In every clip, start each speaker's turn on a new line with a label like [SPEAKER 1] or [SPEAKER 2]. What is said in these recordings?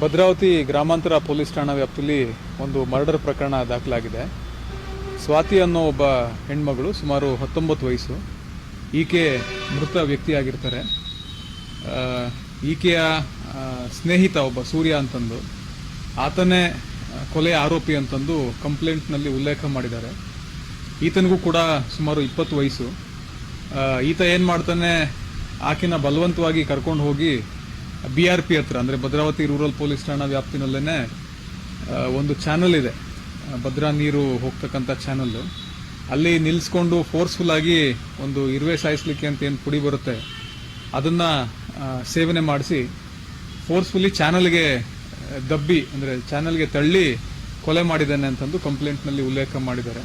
[SPEAKER 1] ಭದ್ರಾವತಿ ಗ್ರಾಮಾಂತರ ಪೊಲೀಸ್ ಠಾಣಾ ವ್ಯಾಪ್ತಿಯಲ್ಲಿ ಒಂದು ಮರ್ಡರ್ ಪ್ರಕರಣ ದಾಖಲಾಗಿದೆ. ಸ್ವಾತಿ ಅನ್ನೋ ಒಬ್ಬ ಹೆಣ್ಮಗಳು ಸುಮಾರು ಹತ್ತೊಂಬತ್ತು ವಯಸ್ಸು. ಈಕೆ ಮೃತ ವ್ಯಕ್ತಿಯಾಗಿರ್ತಾರೆ. ಈಕೆಯ ಸ್ನೇಹಿತ ಒಬ್ಬ ಸೂರ್ಯ ಅಂತಂದು. ಆತನೇ ಕೊಲೆ ಆರೋಪಿ ಅಂತಂದು ಕಂಪ್ಲೇಂಟ್ನಲ್ಲಿ ಉಲ್ಲೇಖ ಮಾಡಿದ್ದಾರೆ. ಈತನಿಗೂ ಕೂಡ ಸುಮಾರು ಇಪ್ಪತ್ತು ವಯಸ್ಸು. ಈತ ಏನು ಮಾಡ್ತಾನೆ? ಆಕಿನ ಬಲವಂತವಾಗಿ ಕರ್ಕೊಂಡು ಹೋಗಿ ಬಿ ಆರ್ ಪಿ ಹತ್ರ, ಅಂದರೆ ಭದ್ರಾವತಿ ರೂರಲ್ ಪೊಲೀಸ್ ಠಾಣಾ ವ್ಯಾಪ್ತಿನಲ್ಲೇ ಒಂದು ಚಾನಲ್ ಇದೆ. ಭದ್ರಾ ನೀರು ಹೋಗ್ತಕ್ಕಂಥ ಚಾನಲ್ಲು ಅಲ್ಲಿ ನಿಲ್ಲಿಸ್ಕೊಂಡು ಫೋರ್ಸ್ಫುಲ್ ಆಗಿ ಒಂದು ಇರುವೆ ಸಾಯಿಸ್ಲಿಕ್ಕೆ ಅಂತ ಏನು ಪುಡಿ ಬರುತ್ತೆ, ಅದನ್ನು ಸೇವನೆ ಮಾಡಿಸಿ ಫೋರ್ಸ್ಫುಲಿ ಚಾನಲ್ಗೆ ದಬ್ಬಿ, ಅಂದರೆ ಚಾನಲ್ಗೆ ತಳ್ಳಿ ಕೊಲೆ ಮಾಡಿದ್ದಾನೆ ಅಂತಂದು ಕಂಪ್ಲೇಂಟ್ನಲ್ಲಿ ಉಲ್ಲೇಖ ಮಾಡಿದ್ದಾರೆ.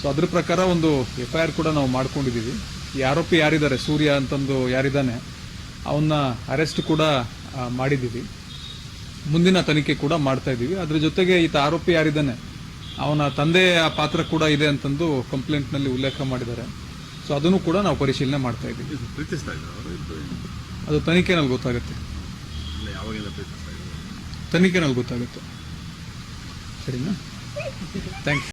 [SPEAKER 1] ಸೊ ಅದ್ರ ಪ್ರಕಾರ ಒಂದು ಎಫ್ ಐ ಆರ್ ಕೂಡ ನಾವು ಮಾಡ್ಕೊಂಡಿದ್ದೀವಿ. ಈ ಆರೋಪಿ ಯಾರಿದ್ದಾರೆ? ಸೂರ್ಯ ಅಂತಂದು ಯಾರಿದ್ದಾನೆ? ಅವನ್ನ ಅರೆಸ್ಟ್ ಕೂಡ ಮಾಡಿದ್ದೀವಿ. ಮುಂದಿನ ತನಿಖೆ ಕೂಡ ಮಾಡ್ತಾ ಇದ್ದೀವಿ. ಅದ್ರ ಜೊತೆಗೆ ಈತ ಆರೋಪಿ ಯಾರಿದ್ದಾನೆ? ಅವನ ತಂದೆಯ ಪಾತ್ರ ಕೂಡ ಇದೆ ಅಂತಂದು ಕಂಪ್ಲೇಂಟ್ನಲ್ಲಿ ಉಲ್ಲೇಖ ಮಾಡಿದ್ದಾರೆ. ಸೊ ಅದನ್ನು ಕೂಡ ನಾವು ಪರಿಶೀಲನೆ ಮಾಡ್ತಾ ಇದ್ದೀವಿ. ಅದು ತನಿಖೆನಲ್ಲಿ ಗೊತ್ತಾಗುತ್ತೆ.
[SPEAKER 2] ತನಿಖೆ ಯಾವಾಗಿಂದ ಪ್ರೀತಿಸ್ತಾ
[SPEAKER 1] ತನಿಖೆನಲ್ಲಿ ಗೊತ್ತಾಗುತ್ತೆ. ಸರಿನಾ? ಥ್ಯಾಂಕ್ಸ್